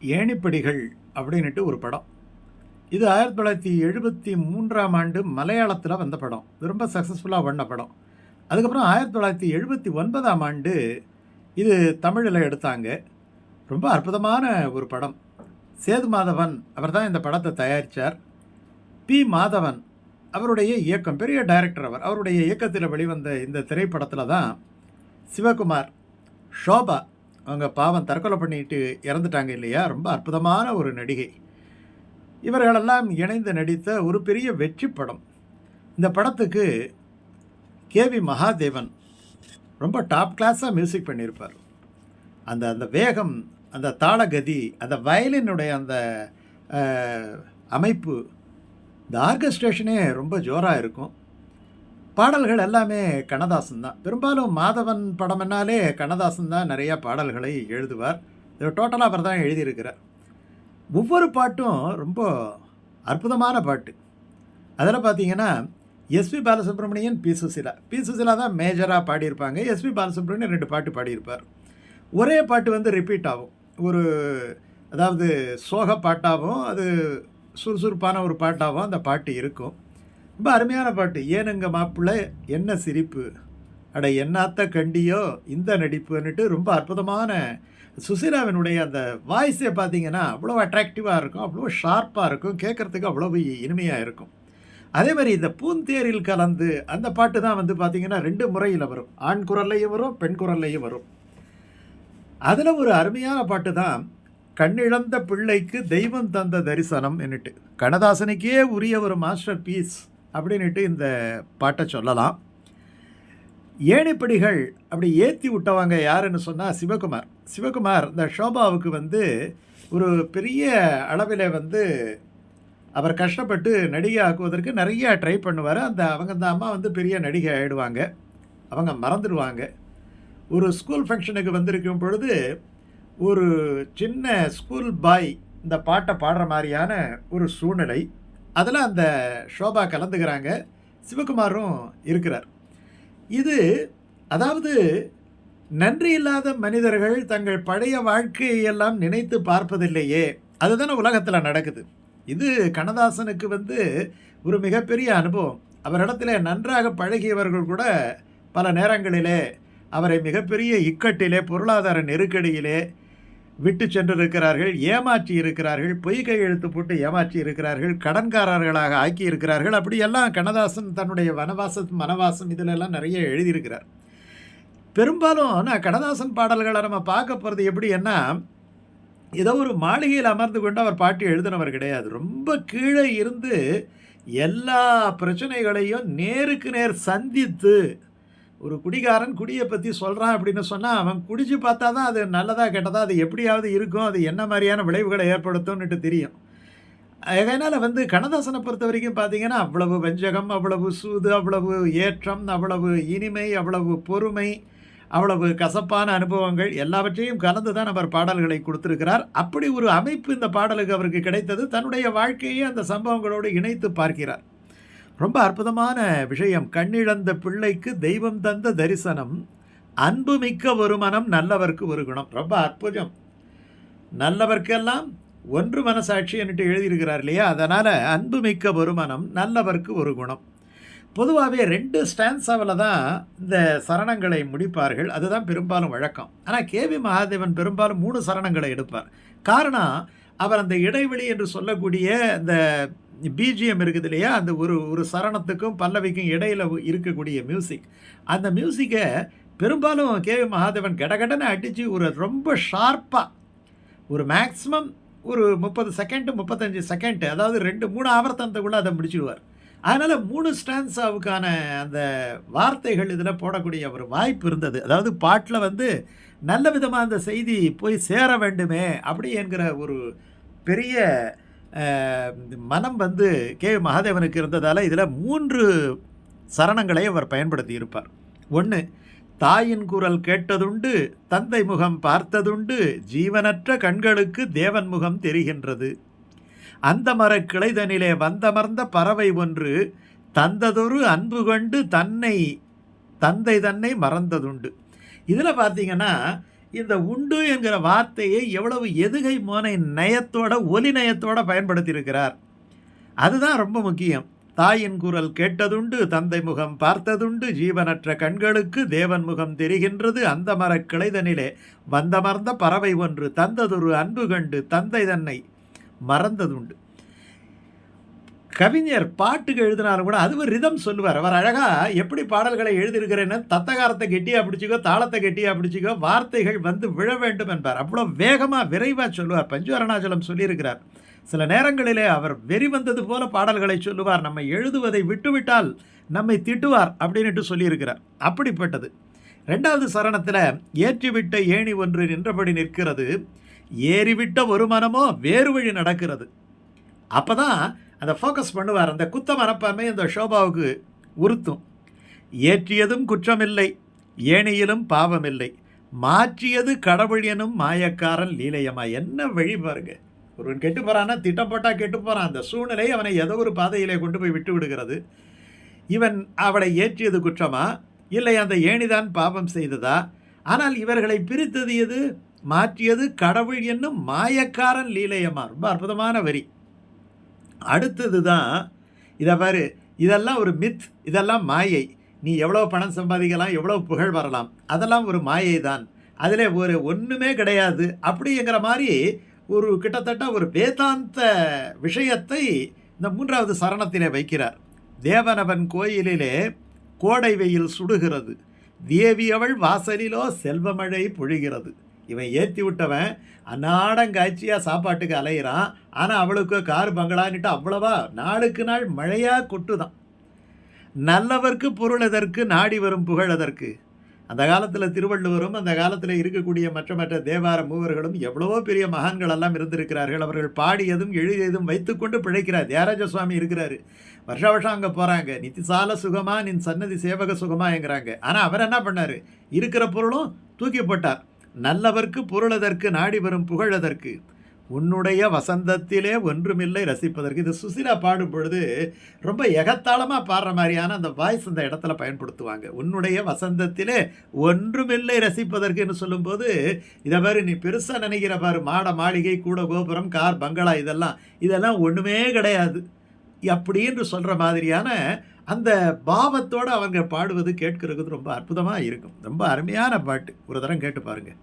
ஏணிப்படிகள் அப்படின்னுட்டு ஒரு படம். இது ஆயிரத்தி தொள்ளாயிரத்தி எழுபத்தி மூன்றாம் ஆண்டு மலையாளத்தில் வந்த படம். இது ரொம்ப சக்ஸஸ்ஃபுல்லாக பண்ண படம். அதுக்கப்புறம் ஆயிரத்தி தொள்ளாயிரத்தி எழுபத்தி ஒன்பதாம் ஆண்டு இது தமிழில் எடுத்தாங்க. ரொம்ப அற்புதமான ஒரு படம். சேது மாதவன் அவர் தான் இந்த படத்தை தயாரித்தார் பி மாதவன் அவருடைய இயக்கம் பெரிய டைரக்டர் அவர். அவருடைய இயக்கத்தில் வெளிவந்த இந்த திரைப்படத்தில் தான் சிவகுமார் ஷோபா அவங்க பாவம் தற்கொலை பண்ணிட்டு இறந்துட்டாங்க இல்லையா? ரொம்ப அற்புதமான ஒரு நடிகை. இவர்களெல்லாம் இணைந்து நடித்த ஒரு பெரிய வெற்றி படம். இந்த படத்துக்கு கேவி மகாதேவன் ரொம்ப டாப் கிளாஸாக மியூசிக் பண்ணியிருப்பார். அந்த அந்த வேகம் அந்த தாளகதி அந்த வயலினுடைய அந்த அமைப்பு இந்த ஆர்கஸ்ட்ரேஷனே ரொம்ப ஜோராக இருக்கும். பாடல்கள் எல்லாமே கண்ணதாசன் தான் பெரும்பாலும் மாதவன் படம்னாலே கண்ணதாசன் தான் நிறையா பாடல்களை எழுதுவார். இதில் டோட்டலாக அவர் தான் எழுதியிருக்கிறார். ஒவ்வொரு பாட்டும் ரொம்ப அற்புதமான பாட்டு. அதில் பார்த்தீங்கன்னா SP Balasubrahmanyam P Susheela. P Susheela தான் மேஜராக பாடியிருப்பாங்க. எஸ்பி பாலசுப்ரமணியன் ரெண்டு பாட்டு பாடியிருப்பார். ஒரே பாட்டு வந்து ரிப்பீட் ஆகும். ஒரு அதாவது சோக பாட்டாகவும் அது சுறுசுறுப்பான ஒரு பாட்டாகவும் அந்த பாட்டு இருக்கும். ரொம்ப அருமையான பாட்டு. ஏனுங்க மாப்பிள்ளை என்ன சிரிப்பு? அட என்னாத்த கண்டியோ? இந்த நடிப்புன்னுட்டு ரொம்ப அற்புதமான சுசீலாவினுடைய அந்த வாய்ஸே பார்த்தீங்கன்னா அவ்வளோ அட்ராக்டிவாக இருக்கும் அவ்வளோ ஷார்ப்பாக இருக்கும் கேட்குறதுக்கு அவ்வளோ இனிமையாக இருக்கும். அதே மாதிரி இந்த பூந்தேரில் கலந்து அந்த பாட்டு தான் வந்து பார்த்திங்கன்னா ரெண்டு முறையில் வரும். ஆண் குரல்லையும் வரும் பெண் குரல்லையும் வரும். அதில் ஒரு அருமையான பாட்டு தான் கண்ணிழந்த பிள்ளைக்கு தெய்வம் தந்த தரிசனம் என்னட்டு. கண்ணதாசனுக்கே உரிய ஒரு மாஸ்டர் பீஸ் அப்படின்னுட்டு இந்த பாட்டை சொல்லலாம். ஏணிப்படிகள் அப்படி ஏற்றி விட்டவங்க யாருன்னு சொன்னால் சிவகுமார். சிவகுமார் இந்த ஷோபாவுக்கு வந்து ஒரு பெரிய அளவில் வந்து அவர் கஷ்டப்பட்டு நடிகை ஆக்குவதற்கு நிறைய ட்ரை பண்ணுவார். அந்த அவங்க அந்த அம்மா வந்து பெரிய நடிகை ஆகிடுவாங்க அவங்க மறந்துடுவாங்க. ஒரு ஸ்கூல் ஃபங்க்ஷனுக்கு வந்திருக்கும் பொழுது ஒரு சின்ன ஸ்கூல் பாய் இந்த பாட்டை பாடுற மாதிரியான ஒரு சூழ்நிலை அதில் அந்த ஷோபா கலந்துக்கிறாங்க. சிவகுமாரும் இருக்கிறார். இது அதாவது நன்றி இல்லாத மனிதர்கள் தங்கள் பழைய வாழ்க்கையெல்லாம் நினைத்து பார்ப்பதில்லையே. அதுதானே உலகத்தில் நடக்குது. இது கண்ணதாசனுக்கு வந்து ஒரு மிகப்பெரிய அனுபவம். அவரிடத்தில் நன்றாக பழகியவர்கள் கூட பல நேரங்களிலே அவரை மிகப்பெரிய இக்கட்டிலே பொருளாதார நெருக்கடியிலே விட்டு சென்றிருக்கிறார்கள் ஏமாற்றி இருக்கிறார்கள் பொய் கையெழுத்து போட்டு ஏமாற்றி இருக்கிறார்கள் கடன்காரர்களாக ஆக்கி இருக்கிறார்கள். அப்படியெல்லாம் கண்ணதாசன் தன்னுடைய வனவாசம் மனவாசம் இதிலெல்லாம் நிறைய எழுதியிருக்கிறார். பெரும்பாலும் நான் கண்ணதாசன் பாடல்களை நம்ம பார்க்க போகிறது எப்படின்னா ஏதோ ஒரு மாளிகையில் அமர்ந்து கொண்டு அவர் பாட்டு எழுதினவர் கிடையாது. ரொம்ப கீழே இருந்து எல்லா பிரச்சனைகளையும் நேருக்கு நேர் சந்தித்து ஒரு குடிகாரன் குடியை பற்றி சொல்கிறான் அப்படின்னு சொன்னால் அவன் குடிச்சு பார்த்தா தான் அது நல்லதாக கெட்டதா அது எப்படியாவது இருக்கும் அது என்ன மாதிரியான விளைவுகளை ஏற்படுத்தும்னுட்டு தெரியும். அதனால் வந்து கண்ணதாசனை பொறுத்த வரைக்கும் பார்த்தீங்கன்னா அவ்வளவு வஞ்சகம் அவ்வளவு சூது அவ்வளவு ஏற்றம் அவ்வளவு இனிமை அவ்வளவு பொறுமை அவ்வளவு கசப்பான அனுபவங்கள் எல்லாவற்றையும் கலந்து தான் அவர் பாடல்களை கொடுத்துருக்கிறார். அப்படி ஒரு அமைப்பு இந்த பாடலுக்கு அவருக்கு கிடைத்தது. தன்னுடைய வாழ்க்கையை அந்த சம்பவங்களோடு இணைத்து பார்க்கிறார். ரொம்ப அற்புதமான விஷயம். கண்ணிழந்த பிள்ளைக்கு தெய்வம் தந்த தரிசனம் அன்பு மிக்க ஒரு மனம் நல்லவர்க்கு ஒரு குணம். ரொம்ப அற்புதம். நல்லவர்க்கெல்லாம் ஒன்று மனசாட்சி என்று எழுதியிருக்கிறார் இல்லையா? அதனால் அன்பு மிக்க ஒரு மனம் நல்லவர்க்கு ஒரு குணம். பொதுவாகவே ரெண்டு ஸ்டான்ஸாவில் தான் இந்த சரணங்களை முடிப்பார்கள். அதுதான் பெரும்பாலும் வழக்கம். ஆனால் கேவி மகாதேவன் பெரும்பாலும் மூணு சரணங்களை எடுப்பார். காரணம் அவர் அந்த இடைவெளி என்று சொல்லக்கூடிய இந்த பிஜிஎம் இருக்குது இல்லையா? அந்த ஒரு ஒரு சரணத்துக்கும் பல்லவிக்கும் இடையில் இருக்கக்கூடிய மியூசிக் அந்த மியூசிக்கை பெரும்பாலும் கே வி மகாதேவன் கடகடனை அடித்து ஒரு ரொம்ப ஷார்ப்பாக ஒரு மேக்ஸிமம் ஒரு முப்பது செகண்டு முப்பத்தஞ்சு செகண்டு அதாவது ரெண்டு மூணு ஆவர்த்தனத்துக்குள்ளே அதை முடிச்சிடுவார். அதனால் மூணு ஸ்டான்ஸாவுக்கான அந்த வார்த்தைகள் இதில் போடக்கூடிய ஒரு வாய்ப்பு இருந்தது. அதாவது பாட்டில் வந்து நல்ல விதமாக அந்த செய்தி போய் சேர வேண்டுமே அப்படி என்கிற ஒரு பெரிய மனம் வந்து கே மகாதேவனுக்கு இருந்ததால் இதில் மூன்று சரணங்களை அவர் பயன்படுத்தி இருப்பார். ஒன்று தாயின் குரல் கேட்டதுண்டு தந்தை முகம் பார்த்ததுண்டு ஜீவனற்ற கண்களுக்கு தேவன் முகம் தெரிகின்றது. அந்த மர கிளைதனிலே வந்தமர்ந்த பறவை ஒன்று தந்ததொரு அன்பு கொண்டு தன்னை தந்தை தன்னை மறந்ததுண்டு. இதில் பார்த்தீங்கன்னா இந்த உண்டு என்கிற வார்த்தையை எவ்வளவு எதுகை மோனை நயத்தோட ஒலி நயத்தோட பயன்படுத்தியிருக்கிறார். அதுதான் ரொம்ப முக்கியம். தாயின் குரல் கேட்டதுண்டு தந்தை முகம் பார்த்ததுண்டு ஜீவனற்ற கண்களுக்கு தேவன் முகம் தெரிகின்றது. அந்த மரக் கிளைதனிலே வந்தமர்ந்த பறவை ஒன்று தந்ததொரு அன்பு கண்டு தந்தை தன்னை மறந்ததுண்டு. கவிஞர் பாட்டுக்கு எழுதினாலும் கூட அது ஒரு ரிதம் சொல்லுவார். அவர் அழகாக எப்படி பாடல்களை எழுதியிருக்கிறேன்னு தத்தகாரத்தை கெட்டியா பிடிச்சிக்கோ தாளத்தை கெட்டியா பிடிச்சிக்கோ வார்த்தைகள் வந்து விழ வேண்டும் என்பார். அவ்வளோ வேகமாக விரைவாக சொல்லுவார். பஞ்சு அருணாச்சலம் சொல்லியிருக்கிறார். சில நேரங்களிலே அவர் வெறி வந்தது போல பாடல்களை சொல்லுவார். நம்ம எழுதுவதை விட்டுவிட்டால் நம்மை திட்டுவார் அப்படின்ட்டு சொல்லியிருக்கிறார். அப்படிப்பட்டது. ரெண்டாவது சரணத்தில் ஏற்றிவிட்ட ஏணி ஒன்று நின்றபடி நிற்கிறது. ஏறிவிட்ட ஒரு மனமோ வேறு வழி நடக்கிறது. அப்போ தான் அந்த ஃபோக்கஸ் பண்ணுவார். அந்த குத்த மனப்பான்மை அந்த ஷோபாவுக்கு உறுத்தும். ஏற்றியதும் குற்றமில்லை ஏணியிலும் பாவமில்லை. மாற்றியது கடவுள் எனும் மாயக்காரன் லீலையம்மா. என்ன வழி பாருங்க. ஒருவன் கெட்டு போகிறான்னா திட்டம் போட்டால் கெட்டு போகிறான் அந்த சூழ்நிலை அவனை ஏதோ ஒரு பாதையிலே கொண்டு போய் விட்டு விடுகிறது. இவன் அவளை ஏற்றியது குற்றமா? இல்லை அந்த ஏணிதான் பாவம் செய்ததா? ஆனால் இவர்களை பிரித்தது எது? மாற்றியது கடவுள் என்னும் மாயக்காரன் லீலையம்மா. ரொம்ப அற்புதமான வரி. அடுத்தது தான் இதை பாரு இதெல்லாம் ஒரு மித் இதெல்லாம் மாயை. நீ எவ்வளோ பணம் சம்பாதிக்கலாம் எவ்வளோ புகழ் வரலாம். அதெல்லாம் ஒரு மாயை தான் அதில் ஒரு ஒன்றுமே கிடையாது. அப்படிங்கிற மாதிரி ஒரு கிட்டத்தட்ட ஒரு வேதாந்த விஷயத்தை இந்த மூன்றாவது சரணத்திலே வைக்கிறார். தேவனவன் கோயிலிலே கோடை வெயில் சுடுகிறது. தேவியவள் வாசலிலோ செல்வமழை பொழிகிறது. இவன் ஏற்றி விட்டவன் அன்னாடங்காட்சியாக சாப்பாட்டுக்கு அலையிறான். ஆனால் அவளுக்கு கார் பங்களான்னுட்டு அவ்வளவா நாளுக்கு நாள் மழையாக கொட்டுதான். நல்லவர்க்கு பொருள் எதற்கு நாடி வரும் புகழ் எதற்கு? அந்த காலத்தில் திருவள்ளுவரும் அந்த காலத்தில் இருக்கக்கூடிய மற்ற மற்ற தேவார மூவர்களும் எவ்வளவோ பெரிய மகான்கள் எல்லாம் இருந்திருக்கிறார்கள். அவர்கள் பாடியதும் எழுதியதும் வைத்துக்கொண்டு பிழைக்கிறார். தியாராஜ சுவாமி இருக்கிறாரு. வருஷ வருஷம் அங்கே போகிறாங்க நித்திசால சுகமா நின் சன்னதி சேவக சுகமாங்கிறாங்க ஆனால் அவர் என்ன பண்ணார்? இருக்கிற பொருளும் தூக்கி போட்டார். நல்லவர்க்கு பொருளதற்கு நாடி வரும் புகழதற்கு. உன்னுடைய வசந்தத்திலே ஒன்றுமில்லை ரசிப்பதற்கு. இது சுசிலா பாடும் பொழுது ரொம்ப எகத்தாளமாக பாடுற மாதிரியான அந்த வாய்ஸ் அந்த இடத்துல பயன்படுத்துவாங்க. உன்னுடைய வசந்தத்திலே ஒன்றுமில்லை ரசிப்பதற்குன்னு சொல்லும்போது இதை மாதிரி நீ பெருசாக நினைக்கிற பாரு. மாட மாளிகை கூட கோபுரம் கார் பங்களா இதெல்லாம் இதெல்லாம் ஒன்றுமே கிடையாது. அப்படின்னு சொல்கிற மாதிரியான அந்த பாவத்தோடு அவங்க பாடுவது கேட்கறதுக்கு ரொம்ப அற்புதமாக இருக்கும். ரொம்ப அருமையான பாட்டு. ஒரு தரம் கேட்டு பாருங்கள்